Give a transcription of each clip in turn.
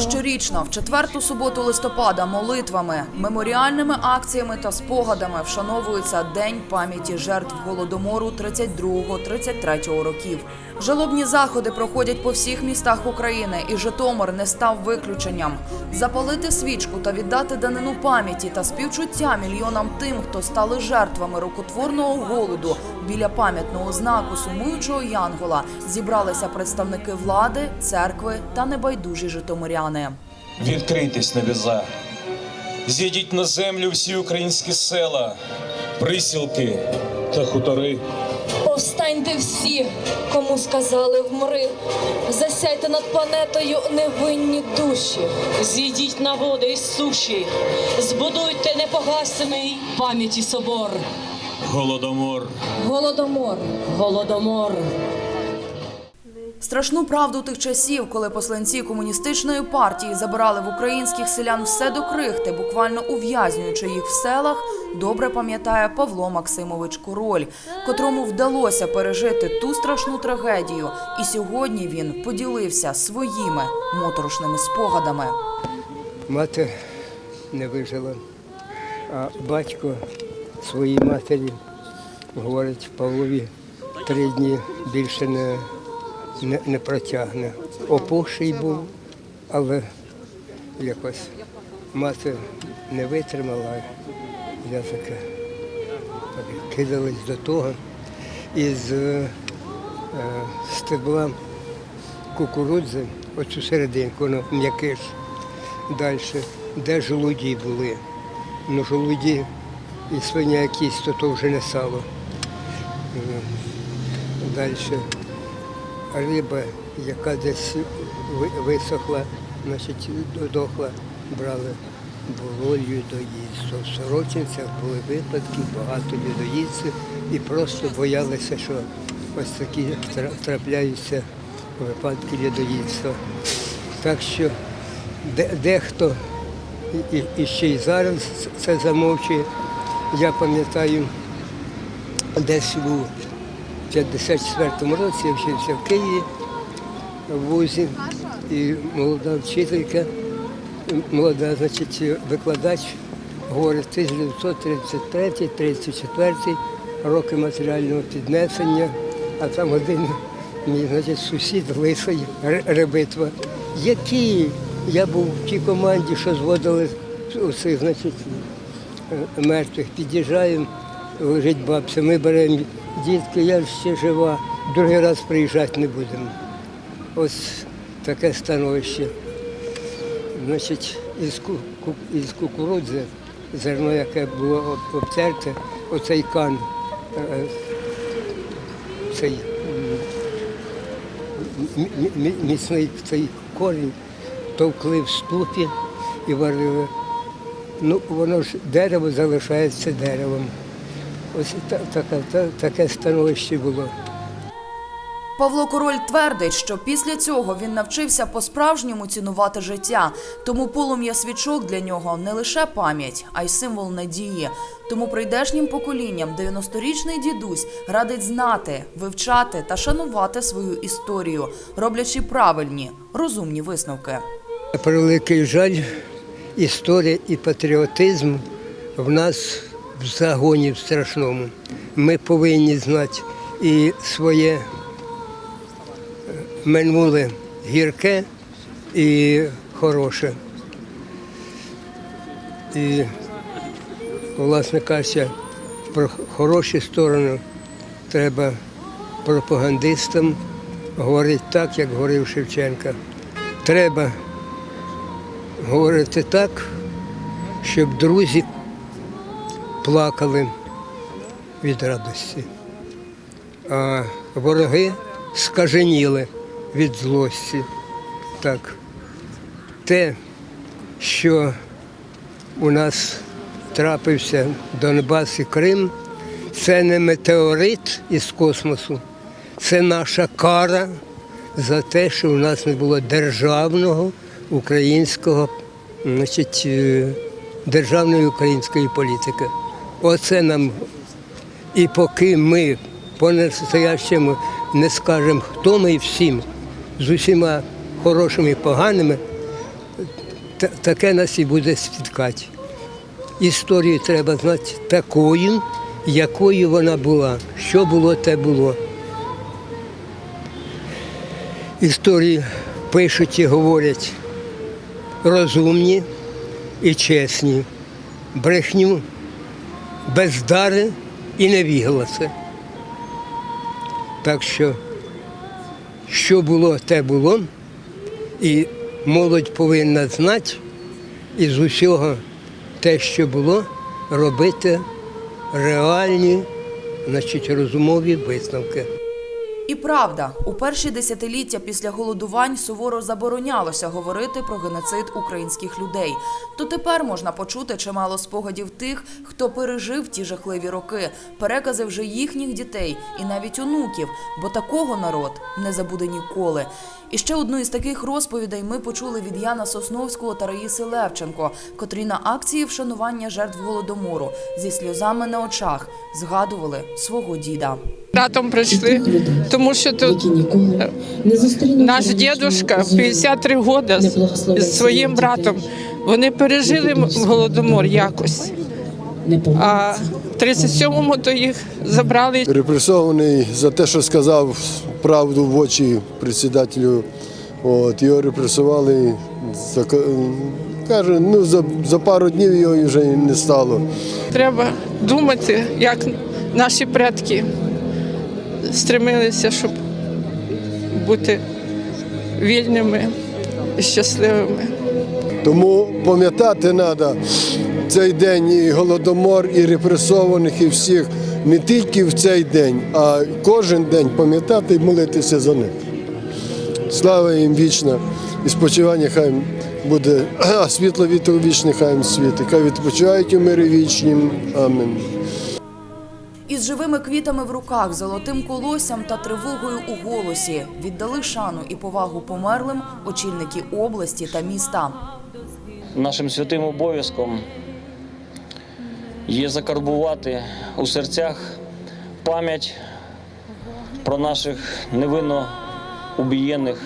Щорічно, в четверту суботу листопада, молитвами, меморіальними акціями та спогадами вшановується День пам'яті жертв голодомору 32-33 років. Жалобні заходи проходять по всіх містах України, і Житомир не став виключенням. Запалити свічку та віддати данину пам'яті та співчуття мільйонам тим, хто стали жертвами рукотворного голоду біля пам'ятного знаку сумуючого Янгола зібралися представники влади, церкви та небайдужі житомиряни. Відкрийтесь небеса, зійдіть на землю всі українські села, присілки та хутори. Повстаньте всі, кому сказали вмри, засяйте над планетою невинні душі. Зійдіть на води і суші, збудуйте непогасений пам'яті собор. Голодомор. Голодомор. Голодомор. Страшну правду тих часів, коли посланці комуністичної партії забирали в українських селян все до крихти, буквально ув'язнюючи їх в селах, добре пам'ятає Павло Максимович Король, котрому вдалося пережити ту страшну трагедію. І сьогодні він поділився своїми моторошними спогадами. Мати не вижила, а батько своїй матері говорить Павлові три дні більше не, не, не протягне. Опухший був, але якось мати не витримала. Я таке так, кидалась до того. Із е, е, стебла кукурудзи, оцю серединку, воно м'якиш. Далі, де жолуді були. Ну, жолуді і свиня якісь, то, то вже не сало. Далі риба, яка десь висохла, значить, дохла, брали було людоїдство. В Сорочинцях були випадки, багато людоїдців і просто боялися, що ось такі трапляються випадки людоїдства. Так що дехто і, і- ще й зараз це замовчує. Я пам'ятаю, десь у 54-му році я вчився в Києві в вузі, і молода вчителька, молода, значить, викладач говорить 1933-34 роки матеріального піднесення, а там один мій значить, сусід лисий Ребитва. Які я був в тій команді, що зводили усіх, значить, е, мертвих, під'їжджаємо, лежить бабця, ми беремо дітки, я ще жива, другий раз приїжджати не будемо. Ось таке становище. Значить, із, із кукурудзи, зерно, яке було обтерте, оцей кан, е, цей м- м- міцний цей корінь, товкли в ступі і варили. Ну, воно ж дерево залишається деревом. Ось та- така- та- таке становище було. Павло Король твердить, що після цього він навчився по-справжньому цінувати життя. Тому полум'я свічок для нього не лише пам'ять, а й символ надії. Тому прийдешнім поколінням 90-річний дідусь радить знати, вивчати та шанувати свою історію, роблячи правильні, розумні висновки. Превеликий жаль, історія і патріотизм в нас в загоні в страшному. Ми повинні знати і своє е, минуле гірке і хороше. І, власне кажучи, про хороші сторони треба пропагандистам говорити так, як говорив Шевченка. Треба говорити так, щоб друзі плакали від радості. а вороги скаженіли від злості. Так. Те, що у нас трапився Донбас і Крим, це не метеорит із космосу, це наша кара за те, що у нас не було державного українського, значить, е, державної української політики. Оце нам і поки ми по-настоящему не скажемо, хто ми всім, з усіма хорошими і поганими, таке нас і буде спіткати. Історію треба знати такою, якою вона була. Що було, те було. Історії пишуть і говорять розумні і чесні, брехню, бездари і невігласи. Так що, що було, те було, і молодь повинна знати із усього те, що було, робити реальні, значить, розумові висновки. І правда, у перші десятиліття після голодувань суворо заборонялося говорити про геноцид українських людей. То тепер можна почути чимало спогадів тих, хто пережив ті жахливі роки, перекази вже їхніх дітей і навіть онуків, бо такого народ не забуде ніколи. І ще одну із таких розповідей ми почули від Яна Сосновського та Раїси Левченко, котрі на акції вшанування жертв голодомору зі сльозами на очах згадували свого діда. Братом прийшли, тому що тут наш дідушка 53 роки з своїм братом. Вони пережили голодомор якось. А в 37-му то їх забрали. репресований за те, що сказав правду в очі председателю. От, його репресували. За, каже, ну, за, за пару днів його вже не стало. Треба думати, як наші предки стремилися, щоб бути вільними і щасливими. Тому пам'ятати треба цей день і голодомор, і репресованих, і всіх не тільки в цей день, а кожен день пам'ятати і молитися за них. Слава їм вічна і спочивання хай буде, а світло вітру вічне хай їм світить. Хай відпочивають у мирі вічнім. Амінь. Із живими квітами в руках, золотим колоссям та тривогою у голосі віддали шану і повагу померлим очільники області та міста. Нашим святим обов'язком є закарбувати у серцях пам'ять про наших невинно убієнних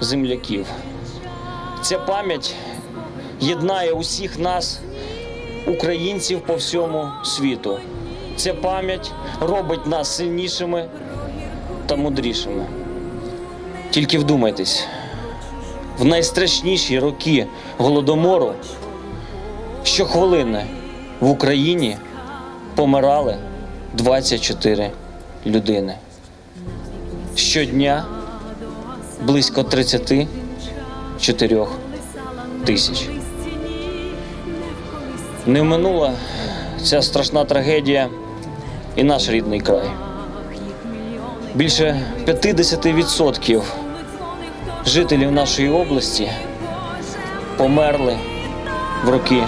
земляків. Ця пам'ять єднає усіх нас, українців по всьому світу. Ця пам'ять робить нас сильнішими та мудрішими. Тільки вдумайтесь, в найстрашніші роки голодомору щохвилини в Україні помирали 24 людини. Щодня близько 34 тисяч. Не минула ця страшна трагедія і наш рідний край. Більше 50% жителів нашої області померли в роки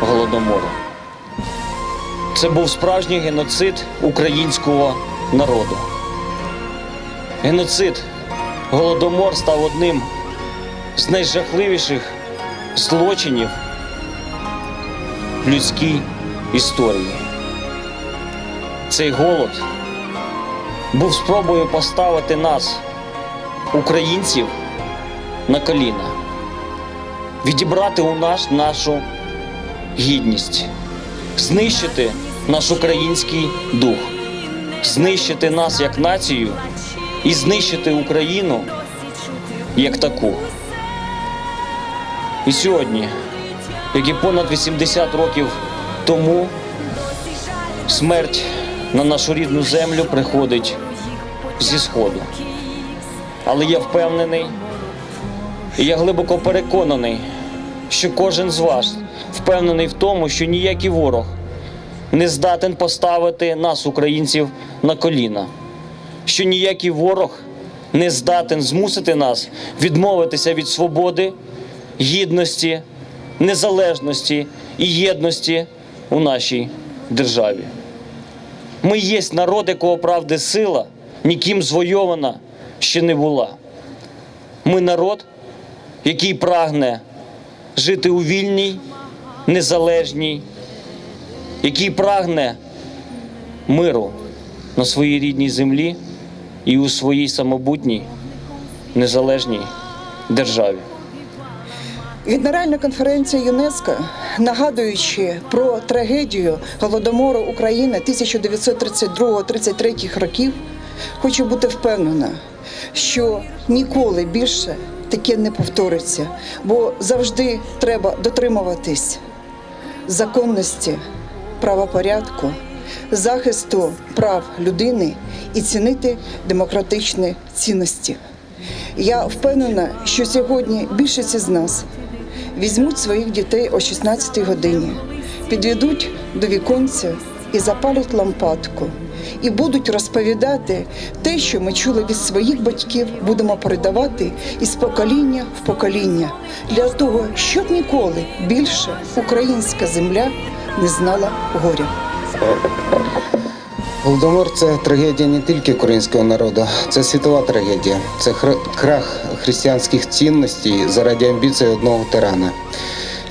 голодомору. Це був справжній геноцид українського народу. Геноцид голодомор став одним з найжахливіших злочинів людській історії. Цей голод був спробою поставити нас, українців, на коліна, відібрати у нас нашу гідність, знищити наш український дух, знищити нас як націю і знищити Україну як таку. І сьогодні, як і понад 80 років тому, смерть на нашу рідну землю приходить зі сходу. Але я впевнений, і я глибоко переконаний, що кожен з вас впевнений в тому, що ніякий ворог не здатен поставити нас, українців, на коліна, що ніякий ворог не здатен змусити нас відмовитися від свободи, гідності, незалежності і єдності у нашій державі. Ми єсть народ, якого правди сила ніким звойована ще не була. Ми народ, який прагне жити у вільній, незалежній, який прагне миру на своїй рідній землі і у своїй самобутній незалежній державі. Генеральна конференція ЮНЕСКО, нагадуючи про трагедію голодомору України 1932-33 років, хочу бути впевнена, що ніколи більше таке не повториться, бо завжди треба дотримуватись законності, правопорядку, захисту прав людини і цінити демократичні цінності. Я впевнена, що сьогодні більшість з нас візьмуть своїх дітей о 16 годині, підведуть до віконця і запалять лампадку, і будуть розповідати те, що ми чули від своїх батьків, будемо передавати із покоління в покоління для того, щоб ніколи більше українська земля не знала горя. Голодомор це трагедія не тільки українського народу, це світова трагедія. Це крах християнських цінностей заради амбіцій одного тирана.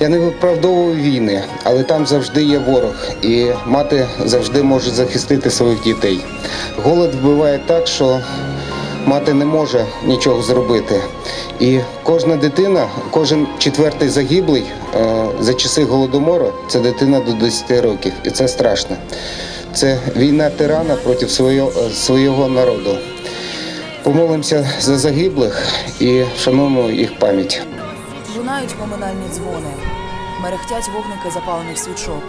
Я не виправдовую війни, але там завжди є ворог, і мати завжди може захистити своїх дітей. Голод вбиває так, що мати не може нічого зробити. І кожна дитина, кожен четвертий загиблий е, за часи голодомору це дитина до 10 років, і це страшно. Це війна тирана проти свого, свого народу. Помолимося за загиблих і вшануємо їх пам'ять. Лунають поминальні дзвони, мерехтять вогники запалених свічок,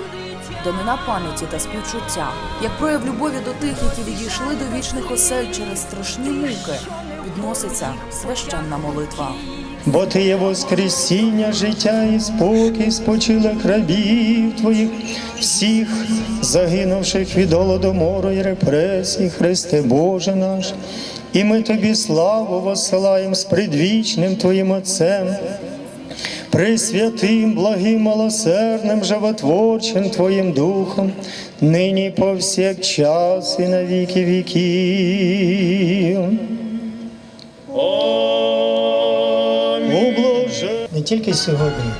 доміна пам'яті та співчуття, як прояв любові до тих, які відійшли до вічних осель через страшні муки, підноситься священна молитва. Бо ти є воскресіння, життя і спокій спочилих рабів твоїх, всіх загинувших від голодомору і репресій, Христе Боже наш. І ми тобі славу посилаємо з предвічним Твоїм Отцем, Пресвятим, благим, милосердним, животворчим Твоїм Духом, нині повсякчас і на віки віків. Тільки сьогодні,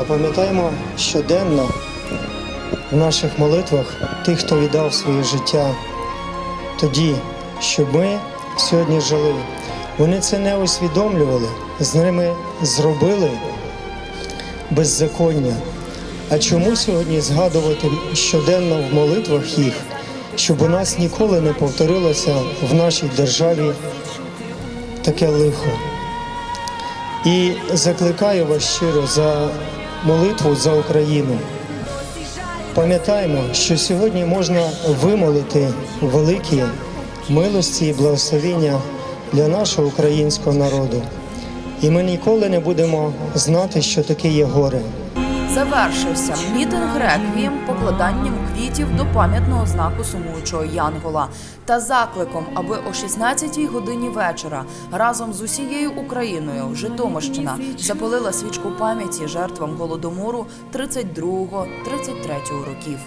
а пам'ятаємо щоденно в наших молитвах тих, хто віддав своє життя тоді, щоб ми сьогодні жили. Вони це не усвідомлювали, з ними зробили беззаконня. А чому сьогодні згадувати щоденно в молитвах їх, щоб у нас ніколи не повторилося в нашій державі таке лихо? І закликаю вас щиро за молитву за Україну. Пам'ятаємо, що сьогодні можна вимолити великі милості і благословіння для нашого українського народу. І ми ніколи не будемо знати, що таке є горе. Завершився мітинг реквієм покладанням квітів до пам'ятного знаку сумуючого Янгола та закликом, аби о 16-й годині вечора разом з усією Україною Житомирщина запалила свічку пам'яті жертвам голодомору 32-33 років.